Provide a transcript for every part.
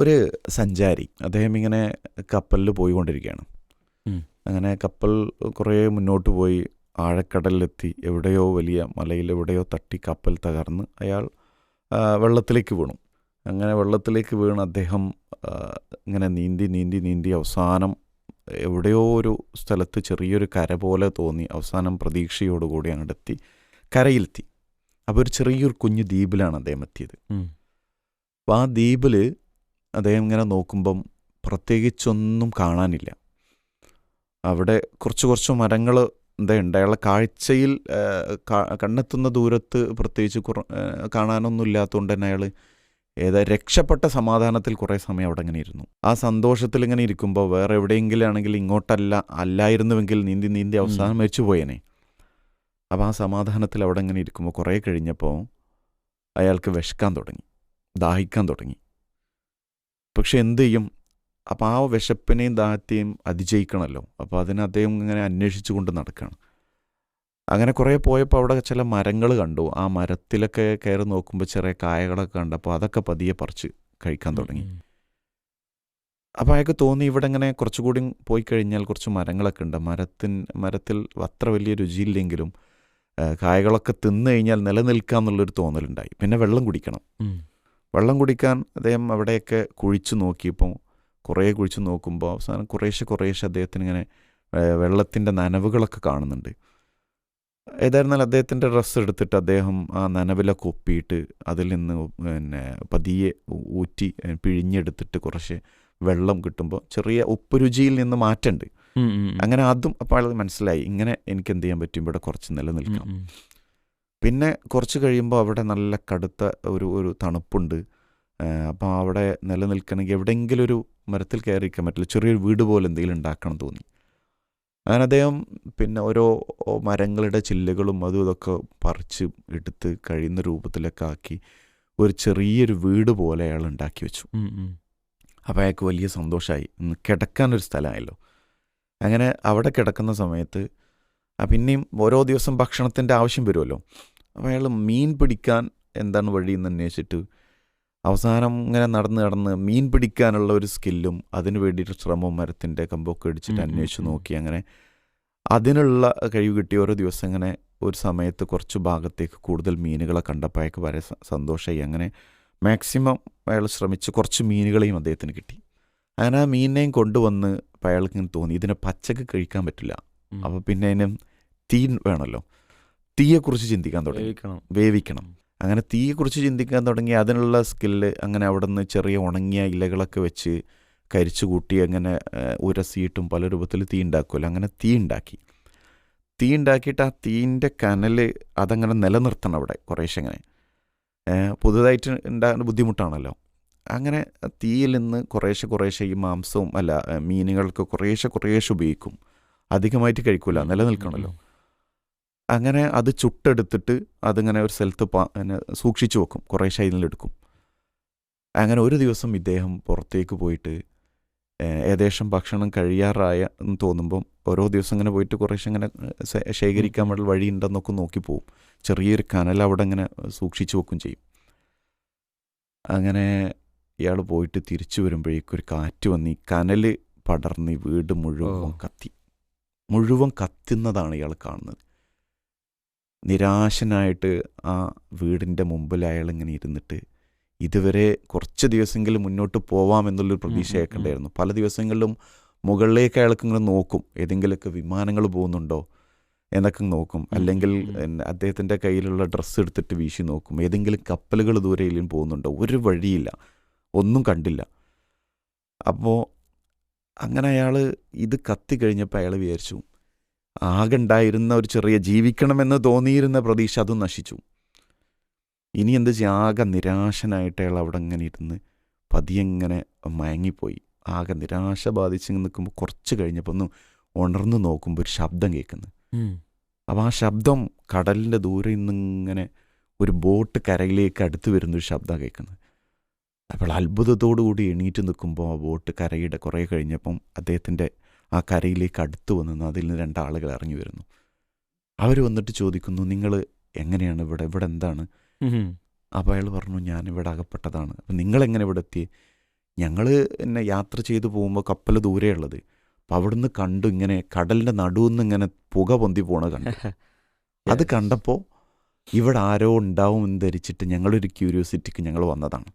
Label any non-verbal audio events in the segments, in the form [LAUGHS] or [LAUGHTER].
ഒരു സഞ്ചാരി. അദ്ദേഹം ഇങ്ങനെ കപ്പലിൽ പോയിക്കൊണ്ടിരിക്കുകയാണ്. അങ്ങനെ കപ്പൽ കുറേ മുന്നോട്ട് പോയി ആഴക്കടലിലെത്തി എവിടെയോ വലിയ മലയിൽ എവിടെയോ തട്ടി കപ്പൽ തകർന്ന് അയാൾ വെള്ളത്തിലേക്ക് വീണു. അങ്ങനെ വെള്ളത്തിലേക്ക് വീണ് അദ്ദേഹം ഇങ്ങനെ നീന്തി നീന്തി നീന്തി അവസാനം എവിടെയോ ഒരു സ്ഥലത്ത് ചെറിയൊരു കര പോലെ തോന്നി. അവസാനം പ്രതീക്ഷയോടുകൂടി അങ്ങോട്ടെത്തി കരയിലെത്തി. അപ്പോൾ ഒരു ചെറിയൊരു കുഞ്ഞു ദ്വീപിലാണ് അദ്ദേഹം എത്തിയത്. അപ്പോൾ ആ ദ്വീപിൽ അദ്ദേഹം ഇങ്ങനെ നോക്കുമ്പം പ്രത്യേകിച്ചൊന്നും കാണാനില്ല. അവിടെ കുറച്ച് കുറച്ച് മരങ്ങൾ എന്താ ഉണ്ട്. അയാളുടെ കാഴ്ചയിൽ കണ്ണെത്തുന്ന ദൂരത്ത് പ്രത്യേകിച്ച് കുറ കാണാനൊന്നും ഇല്ലാത്തതുകൊണ്ട് തന്നെ അയാൾ ഏതാ രക്ഷപ്പെട്ട സമാധാനത്തിൽ കുറേ സമയം അവിടെ ഇങ്ങനെ ഇരുന്നു. ആ സന്തോഷത്തിൽ ഇങ്ങനെ ഇരിക്കുമ്പോൾ വേറെ എവിടെയെങ്കിലും ആണെങ്കിൽ ഇങ്ങോട്ടല്ല അല്ലായിരുന്നുവെങ്കിൽ നീന്തി നീന്തി അവസാനം മരിച്ചു പോയേനെ. അപ്പോൾ ആ സമാധാനത്തിൽ അവിടെ ഇങ്ങനെ ഇരിക്കുമ്പോൾ കുറേ കഴിഞ്ഞപ്പോൾ അയാൾക്ക് വിശക്കാൻ തുടങ്ങി. ദാഹിക്കാൻ തുടങ്ങി. പക്ഷെ എന്ത് ചെയ്യും? അപ്പോൾ ആ വിശപ്പിനെയും ദാഹത്തെയും അതിജയിക്കണമല്ലോ അപ്പോൾ അതിന് അദ്ദേഹം ഇങ്ങനെ അന്വേഷിച്ചു കൊണ്ട് നടക്കുകയാണ് അങ്ങനെ കുറേ പോയപ്പോൾ അവിടെ ചില മരങ്ങൾ കണ്ടു. ആ മരത്തിലൊക്കെ കയറി നോക്കുമ്പോൾ ചെറിയ കായകളൊക്കെ കണ്ടപ്പോൾ അതൊക്കെ പതിയെ പറിച്ച് കഴിക്കാൻ തുടങ്ങി. അപ്പോൾ അയാൾക്ക് തോന്നി ഇവിടെ ഇങ്ങനെ കുറച്ചുകൂടി പോയി കഴിഞ്ഞാൽ കുറച്ച് മരങ്ങളൊക്കെ ഉണ്ട്. മരത്തിൻ മരത്തിൽ അത്ര വലിയ രുചിയില്ലെങ്കിലും കായകളൊക്കെ തിന്നു കഴിഞ്ഞാൽ നിലനിൽക്കാം എന്നുള്ളൊരു തോന്നലുണ്ടായി. പിന്നെ വെള്ളം കുടിക്കണം. വെള്ളം കുടിക്കാൻ അദ്ദേഹം അവിടെയൊക്കെ കുഴിച്ചു നോക്കിയപ്പോൾ കുറേ കുഴിച്ചു നോക്കുമ്പോൾ അവസാനം കുറേശ്ശെ കുറേശ്ശെ അദ്ദേഹത്തിന് ഇങ്ങനെ വെള്ളത്തിന്റെ നനവുകളൊക്കെ കാണുന്നുണ്ട് ഏതായിരുന്നാൽ അദ്ദേഹത്തിന്റെ ഡ്രസ്സ് എടുത്തിട്ട് അദ്ദേഹം ആ നനവിലൊക്കെ ഒപ്പിയിട്ട് അതിൽ നിന്ന് പിന്നെ പതിയെ ഊറ്റി പിഴിഞ്ഞെടുത്തിട്ട് കുറച്ച് വെള്ളം കിട്ടുമ്പോൾ ചെറിയ ഉപ്പ് രുചിയിൽ നിന്ന് മാറ്റമുണ്ട്. അങ്ങനെ അതും അപ്പോൾ മനസ്സിലായി ഇങ്ങനെ എനിക്ക് എന്ത് ചെയ്യാൻ പറ്റും ഇവിടെ കുറച്ച് നിലനിൽക്കാം. പിന്നെ കുറച്ച് കഴിയുമ്പോൾ അവിടെ നല്ല കടുത്ത ഒരു ഒരു തണുപ്പുണ്ട്. അപ്പോൾ അവിടെ നിലനിൽക്കണമെങ്കിൽ എവിടെയെങ്കിലും ഒരു മരത്തിൽ കയറിയിരിക്കാൻ പറ്റില്ല. ചെറിയൊരു വീട് പോലെ എന്തെങ്കിലും ഉണ്ടാക്കണം തോന്നി. അങ്ങനെ അദ്ദേഹം പിന്നെ ഓരോ മരങ്ങളുടെ ചില്ലകളും അതും ഇതൊക്കെ പറിച്ച് എടുത്ത് കഴിയുന്ന രൂപത്തിലൊക്കെ ആക്കി ഒരു ചെറിയൊരു വീട് പോലെ അയാൾ ഉണ്ടാക്കി വെച്ചു. അപ്പോൾ അയാൾക്ക് വലിയ സന്തോഷമായി കിടക്കാൻ കിടക്കാനൊരു സ്ഥലമായല്ലോ. അങ്ങനെ അവിടെ കിടക്കുന്ന സമയത്ത് പിന്നെയും ഓരോ ദിവസം ഭക്ഷണത്തിന്റെ ആവശ്യം വരുമല്ലോ. അപ്പോൾ അയാൾ മീൻ പിടിക്കാൻ എന്താണ് വഴി എന്ന് അന്വേഷിച്ചിട്ട് അവസാനം ഇങ്ങനെ നടന്ന് നടന്ന് മീൻ പിടിക്കാനുള്ള ഒരു സ്കില്ലും അതിന് വേണ്ടിയിട്ട് ശ്രമവും മരത്തിന്റെ കമ്പൊക്കെ ഉം, അന്വേഷിച്ച് നോക്കി അങ്ങനെ അതിനുള്ള കഴിവ് കിട്ടി ഓരോ ദിവസം ഇങ്ങനെ ഒരു സമയത്ത് കുറച്ച് ഭാഗത്തേക്ക് കൂടുതൽ മീനുകളെ കണ്ടപ്പോൾ അയാൾക്ക് വളരെ സന്തോഷമായി അങ്ങനെ മാക്സിമം അയാൾ ശ്രമിച്ച് കുറച്ച് മീനുകളെയും അദ്ദേഹത്തിന് കിട്ടി. അങ്ങനെ ആ മീനിനെയും കൊണ്ടുവന്ന് അപ്പോൾ അയാൾക്ക് ഇങ്ങനെ തോന്നി. ഇതിനെ പച്ചക്ക് കഴിക്കാൻ പറ്റില്ല. അപ്പോൾ പിന്നെ അതിന് തീ വേണമല്ലോ തീയെക്കുറിച്ച് ചിന്തിക്കാൻ തുടങ്ങി. വേവിക്കണം. അങ്ങനെ തീയെക്കുറിച്ച് ചിന്തിക്കാൻ തുടങ്ങി അതിനുള്ള സ്കില്ല് അങ്ങനെ അവിടെ നിന്ന് ചെറിയ ഉണങ്ങിയ ഇലകളൊക്കെ വെച്ച് കരിച്ചു കൂട്ടി അങ്ങനെ ഉരസിയിട്ടും പല രൂപത്തിൽ തീ ഉണ്ടാക്കുമല്ലോ അങ്ങനെ തീ ഉണ്ടാക്കി. തീ ഉണ്ടാക്കിയിട്ട് ആ തീന്റെ കനൽ അതങ്ങനെ നിലനിർത്തണം അവിടെ കുറേശ്ശെ അങ്ങനെ പുതുതായിട്ട് ഉണ്ടാകുന്ന ബുദ്ധിമുട്ടാണല്ലോ. അങ്ങനെ തീയിൽ നിന്ന് കുറേശ്ശെ കുറേശ്ശെ ഈ മാംസവും അല്ല മീനുകൾക്ക് കുറേശ്ശെ കുറേശ്ശെ ഉപയോഗിക്കും. അധികമായിട്ട് കഴിക്കൂല നിലനിൽക്കണമല്ലോ അങ്ങനെ അത് ചുട്ടെടുത്തിട്ട് അതിങ്ങനെ ഒരു സ്ഥലത്ത് പിന്നെ സൂക്ഷിച്ചു വെക്കും കുറേ ശൈലിലെടുക്കും അങ്ങനെ ഒരു ദിവസം ഇദ്ദേഹം പുറത്തേക്ക് പോയിട്ട് ഏകദേശം ഭക്ഷണം കഴിയാറായ എന്ന് തോന്നുമ്പം ഓരോ ദിവസം ഇങ്ങനെ പോയിട്ട് കുറേശ്ശെ ഇങ്ങനെ ശേഖരിക്കാൻ വേണ്ടി വഴിയുണ്ടെന്നൊക്കെ നോക്കി പോവും. ചെറിയൊരു കനൽ അവിടെ ഇങ്ങനെ സൂക്ഷിച്ചു വെക്കും ചെയ്യും. അങ്ങനെ ഇയാൾ പോയിട്ട് തിരിച്ചു വരുമ്പോഴേക്കും ഒരു കാറ്റ് വന്ന് ഈ കനൽ പടർന്ന് വീട് മുഴുവൻ കത്തി. മുഴുവൻ കത്തുന്നതാണ് ഇയാൾ കാണുന്നത്. നിരാശനായിട്ട് ആ വീടിന്റെ മുമ്പിൽ അയാൾ ഇങ്ങനെ ഇരുന്നിട്ട് ഇതുവരെ കുറച്ച് ദിവസമെങ്കിലും മുന്നോട്ട് പോവാമെന്നുള്ളൊരു പ്രതീക്ഷ അയക്കേണ്ടായിരുന്നു. പല ദിവസങ്ങളിലും മുകളിലേക്ക് അയാൾക്ക് ഇങ്ങനെ നോക്കും. ഏതെങ്കിലുമൊക്കെ വിമാനങ്ങൾ പോകുന്നുണ്ടോ എന്നൊക്കെ നോക്കും. അല്ലെങ്കിൽ അദ്ദേഹത്തിന്റെ കയ്യിലുള്ള ഡ്രസ്സ് എടുത്തിട്ട് വീശി നോക്കും. ഏതെങ്കിലും കപ്പലുകൾ ദൂരെയിലും പോകുന്നുണ്ടോ? ഒരു വഴിയില്ല. ഒന്നും കണ്ടില്ല. അപ്പോൾ അങ്ങനെ അയാൾ ഇത് കത്തി കഴിഞ്ഞപ്പോൾ അയാൾ വിചാരിച്ചു ആകെ ഉണ്ടായിരുന്ന ഒരു ചെറിയ ജീവിക്കണമെന്ന് തോന്നിയിരുന്ന പ്രതീക്ഷ അതും നശിച്ചു. ഇനി എന്ത് ചെയ്യും? ആകെ നിരാശനായിട്ട് അയാൾ അവിടെ ഇങ്ങനെ ഇരുന്ന് പതിയെങ്ങനെ മയങ്ങിപ്പോയി. ആകെ നിരാശ ബാധിച്ച് നിൽക്കുമ്പോൾ കുറച്ച് കഴിഞ്ഞപ്പോൾ ഒന്ന് ഉണർന്നു നോക്കുമ്പോൾ ഒരു ശബ്ദം കേൾക്കുന്നു. അപ്പോൾ ആ ശബ്ദം കടലിന്റെ ദൂരെ നിന്നിങ്ങനെ ഒരു ബോട്ട് കരയിലേക്ക് അടുത്ത് വരുന്നൊരു ശബ്ദം കേൾക്കുന്നത് അപ്പോൾ അത്ഭുതത്തോടു കൂടി എണീറ്റ് നിൽക്കുമ്പോൾ ആ ബോട്ട് കരയുടെ കുറേ കഴിഞ്ഞപ്പം അദ്ദേഹത്തിന്റെ ആ കരയിലേക്ക് അടുത്ത് വന്നു അതിൽ നിന്ന് രണ്ടാളുകൾ ഇറങ്ങി വരുന്നു. അവർ വന്നിട്ട് ചോദിക്കുന്നു നിങ്ങൾ എങ്ങനെയാണ് ഇവിടെ? ഇവിടെ എന്താണ്? അപ്പോൾ അയാൾ പറഞ്ഞു ഞാൻ ഇവിടെ അകപ്പെട്ടതാണ്. അപ്പം നിങ്ങളെങ്ങനെ ഇവിടെ എത്തി ഞങ്ങൾ എന്നെ യാത്ര ചെയ്തു പോകുമ്പോൾ കപ്പൽ ദൂരെയുള്ളത് അപ്പം അവിടുന്ന് കണ്ടു ഇങ്ങനെ കടലിന്റെ നടുവെന്ന് ഇങ്ങനെ പുക പൊന്തി പോണ കണ്ടു. അത് [LAUGHS] കണ്ടപ്പോൾ ഇവിടെ ആരോ ഉണ്ടാവും എന്ന് ധരിച്ചിട്ട് ഞങ്ങളൊരു ക്യൂരിയോസിറ്റിക്ക് ഞങ്ങൾ വന്നതാണ്.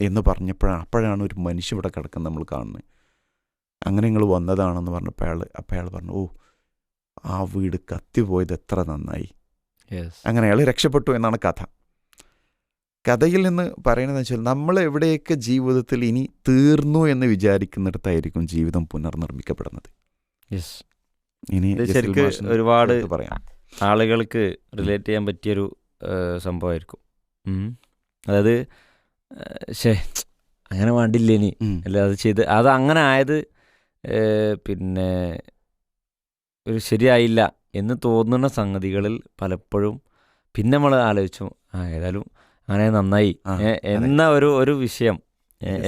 എന്ന് പറഞ്ഞപ്പോഴാണ് അപ്പോഴാണ് ഒരു മനുഷ്യ ഇവിടെ കിടക്കുന്നത് നമ്മൾ കാണുന്നത് അങ്ങനെ നിങ്ങൾ വന്നതാണെന്ന് പറഞ്ഞപ്പോൾ അയാൾ അപ്പോൾ അയാൾ പറഞ്ഞു ഓ ആ വീട് കത്തിപ്പോയത് എത്ര നന്നായി. അങ്ങനെ അയാൾ രക്ഷപ്പെട്ടു എന്നാണ് കഥ കഥയിൽ നിന്ന് പറയുന്നത് വെച്ചാൽ നമ്മൾ എവിടെയൊക്കെ ജീവിതത്തിൽ ഇനി തീർന്നു എന്ന് വിചാരിക്കുന്നിടത്തായിരിക്കും ജീവിതം പുനർനിർമ്മിക്കപ്പെടുന്നത്. ഇനി ഒരുപാട് പറയാം ആളുകൾക്ക് റിലേറ്റ് ചെയ്യാൻ പറ്റിയൊരു സംഭവമായിരിക്കും. അതായത് ശേ അങ്ങനെ വേണ്ടില്ല ഇനി? അല്ല അത് ചെയ്ത് അത് അങ്ങനെ ആയത് പിന്നെ ഒരു ശരിയായില്ല എന്ന് തോന്നുന്ന സംഗതികളിൽ പലപ്പോഴും പിന്നെ നമ്മൾ ആലോചിച്ചു ആ ഏതായാലും അങ്ങനെ നന്നായി. എന്ന ഒരു ഒരു വിഷയം.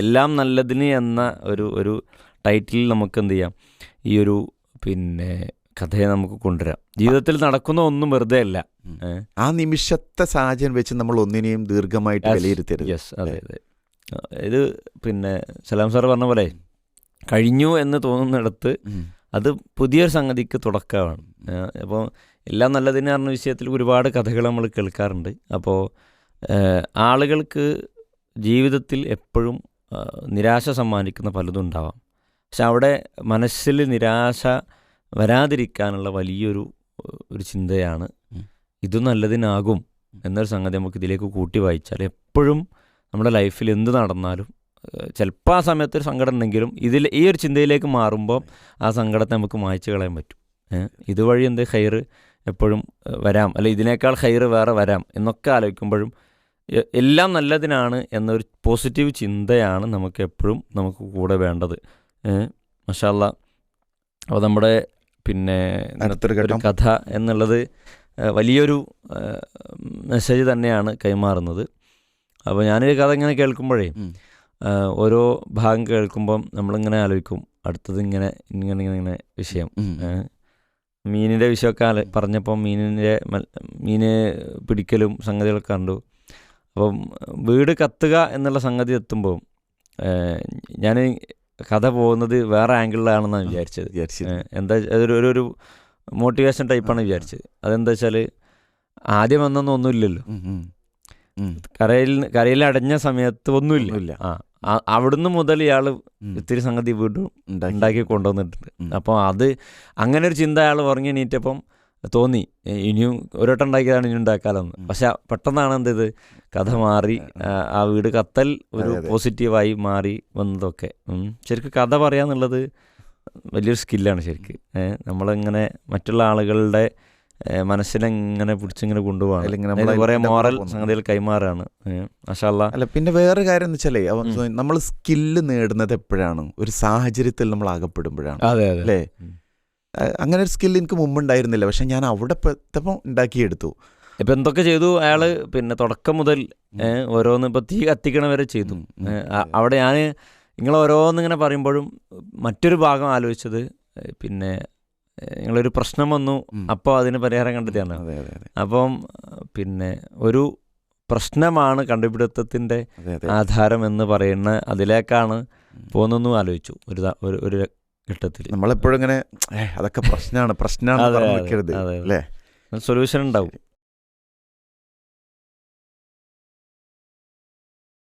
എല്ലാം നല്ലതിന് എന്ന ഒരു ഒരു ടൈറ്റിൽ നമുക്ക് എന്ത് ചെയ്യാം? ഈ ഒരു പിന്നെ കഥയെ നമുക്ക് കൊണ്ടുവരാം. ജീവിതത്തിൽ നടക്കുന്ന ഒന്നും വെറുതെ അല്ല. ആ നിമിഷത്തെ സാഹചര്യം വെച്ച് നമ്മൾ ഒന്നിനെയും ദീർഘമായിട്ട്. വിലയിരുത്തരുത്. യെസ് അതെ അതെ. ഇത് പിന്നെ സലാം സാർ പറഞ്ഞ പോലെ കഴിഞ്ഞു എന്ന് തോന്നുന്നിടത്ത്. അത് പുതിയൊരു സംഗതിക്ക് തുടക്കമാണ്. അപ്പോൾ എല്ലാം നല്ലതിന് പറഞ്ഞ വിഷയത്തിൽ ഒരുപാട് കഥകൾ നമ്മൾ കേൾക്കാറുണ്ട്. അപ്പോൾ ആളുകൾക്ക് ജീവിതത്തിൽ എപ്പോഴും നിരാശ സമ്മാനിക്കുന്ന പലതും ഉണ്ടാവാം. പക്ഷെ അവിടെ മനസ്സിൽ നിരാശ വരാതിരിക്കാനുള്ള വലിയൊരു ഒരു ചിന്തയാണ് ഇത് നല്ലതിനാകും എന്നൊരു സംഗതി നമുക്ക് ഇതിലേക്ക് കൂട്ടി വായിച്ചാൽ എപ്പോഴും നമ്മുടെ ലൈഫിൽ എന്ത് നടന്നാലും ചിലപ്പോൾ ആ സമയത്ത് ഒരു സങ്കടം ഉണ്ടെങ്കിലും ഇതിൽ ഈ ഒരു ചിന്തയിലേക്ക് മാറുമ്പോൾ ആ സങ്കടത്തെ നമുക്ക് മായ്ച്ചു കളയാൻ പറ്റും. ഇതുവഴി എന്ത് ഹൈർ എപ്പോഴും വരാം. അല്ലെ ഇതിനേക്കാൾ ഹൈർ വേറെ വരാം എന്നൊക്കെ ആലോചിക്കുമ്പോഴും എല്ലാം നല്ലതിനാണ് എന്നൊരു പോസിറ്റീവ് ചിന്തയാണ് നമുക്ക് എപ്പോഴും നമുക്ക് കൂടെ വേണ്ടത്. മഷാല്ല അപ്പോൾ നമ്മുടെ പിന്നെ ഒരു കഥ എന്നുള്ളത് വലിയൊരു മെസ്സേജ് തന്നെയാണ് കൈമാറുന്നത്. അപ്പോൾ ഞാനൊരു കഥ ഇങ്ങനെ കേൾക്കുമ്പോഴേ ഓരോ ഭാഗം കേൾക്കുമ്പം നമ്മളിങ്ങനെ ആലോചിക്കും അടുത്തത് ഇങ്ങനെ ഇങ്ങനെ ഇങ്ങനെ ഇങ്ങനെ വിഷയം. മീനിന്റെ വിഷയമൊക്കെ ആല- പറഞ്ഞപ്പം മീനിന്റെ മീന് പിടിക്കലും സംഗതികളൊക്കെ കണ്ടു. അപ്പം വീട് കത്തുക എന്നുള്ള സംഗതി എത്തുമ്പോൾ ഞാൻ കഥ പോകുന്നത് വേറെ ആംഗിളിലാണെന്നാണ് വിചാരിച്ചത് വിചാരിച്ചിരുന്നു. ഏഹ് എന്താ അതൊരു ഒരു ഒരു മോട്ടിവേഷൻ ടൈപ്പാണ് വിചാരിച്ചത് അതെന്താ വെച്ചാൽ ആദ്യം വന്നൊന്നും ഒന്നുമില്ലല്ലോ. കരയിൽ കരയിൽ അടഞ്ഞ സമയത്ത് ഒന്നുമില്ല. ആ അവിടുന്ന് മുതൽ ഇയാൾ. ഇത്തിരി സംഗതി വീണ്ടും ഉണ്ടാക്കി. കൊണ്ടുവന്നിട്ടുണ്ട്. അപ്പോൾ അത് അങ്ങനെ ഒരു ചിന്ത അയാൾ ഉറങ്ങി എണീറ്റപ്പം തോന്നി. ഇനിയും ഒരോട്ടം ഉണ്ടാക്കിയതാണ് ഇനി ഉണ്ടാക്കാമെന്ന് പക്ഷെ പെട്ടെന്നാണ് എന്ത് ഇത് കഥ മാറി ആ, വീട് കത്തൽ ഒരു. പോസിറ്റീവായി മാറി വന്നതൊക്കെ. ശരിക്കും കഥ പറയാന്നുള്ളത് വലിയൊരു സ്കില്ലാണ് ശരിക്ക്. നമ്മളിങ്ങനെ മറ്റുള്ള ആളുകളുടെ മനസ്സിനെങ്ങനെ പിടിച്ചിങ്ങനെ കൊണ്ടുപോകാണ് കുറേ മോറൽ സംഗതിയിൽ കൈമാറാണ്. അല്ല പിന്നെ വേറെ കാര്യം എന്ന് വെച്ചാലേ നമ്മൾ സ്കില്ല് നേടുന്നത് എപ്പോഴാണ്? ഒരു സാഹചര്യത്തിൽ നമ്മൾ അകപ്പെടുമ്പോഴാണ് അതെ അതെ. അല്ലേ? അങ്ങനെ ഒരു സ്കില്ല് എനിക്ക് മുമ്പ് ഉണ്ടായിരുന്നില്ല പക്ഷെ ഞാൻ അവിടെ എത്തപ്പോൾ ഉണ്ടാക്കിയെടുത്തു. ഇപ്പം എന്തൊക്കെ ചെയ്തു അയാൾ പിന്നെ തുടക്കം മുതൽ ഓരോന്ന് ഇപ്പം തീ കത്തിക്കണ വരെ ചെയ്തു. അവിടെ ഞാൻ നിങ്ങൾ ഓരോന്നിങ്ങനെ പറയുമ്പോഴും മറ്റൊരു ഭാഗം ആലോചിച്ചത് പിന്നെ നിങ്ങളൊരു പ്രശ്നം വന്നു. അപ്പോൾ അതിന് പരിഹാരം കണ്ടെത്തിയാണ് അപ്പം പിന്നെ ഒരു പ്രശ്നമാണ് കണ്ടുപിടുത്തത്തിന്റെ ആധാരം എന്ന് പറയുന്ന അതിലേക്കാണ് പോകുന്നതെന്നും ആലോചിച്ചു. ഒരു ഒരു ഘട്ടത്തിൽ നമ്മളെപ്പോഴും ഇങ്ങനെ "ഏ, അതൊക്കെ പ്രശ്നമാണ് പ്രശ്നമാണ്. അല്ലേ? സൊല്യൂഷൻ ഉണ്ടാവും.